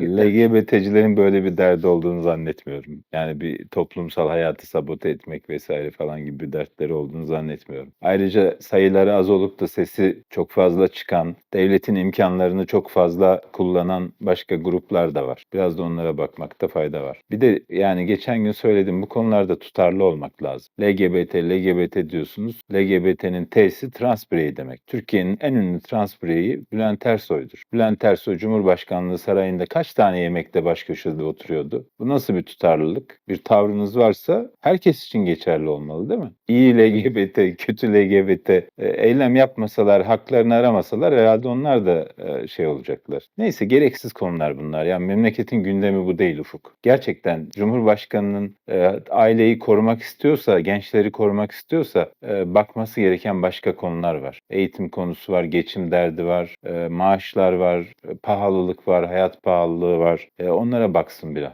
LGBT'cilerin böyle bir derdi olduğunu zannetmiyorum. Yani bir toplumsal hayatı sabote etmek vesaire falan gibi bir dertleri olduğunu zannetmiyorum. Ayrıca sayıları az olup da sesi çok fazla çıkan, devletin imkanlarını çok fazla kullanan başka gruplar da var. Biraz da onlara bakmakta fayda var. Bir de yani geçen gün söyledim bu konularda tutarlı olmak lazım. LGBT, LGBT diyorsunuz. LGBT'nin T'si trans birey demek. Türkiye'nin en ünlü trans bireyi Bülent Ersoy'dur. Bülent Ersoy Cumhurbaşkanlığı sarayında kaç tane yemekte baş köşede oturuyordu? Bu nasıl bir tutarlılık? Bir tavrınız varsa herkes için geçerli olmalı değil mi? İyi LGBT, kötü LGBT e, eylem yapmasalar, haklarını aramasalar herhalde onlar da e, şey olacaklar. Neyse gereksiz konular bunlar. Yani memleketin gündemi bu değil Ufuk. Gerçekten Cumhurbaşkanının e, aileyi korumak istiyorsa, gençleri korumak istiyorsa e, bakması gereken başka konular var. Eğitim konusu var, geçim derdi var, e, maaşlar var, e, pahalılık var, hayat pahalılığı var. E, onlara baksın biraz.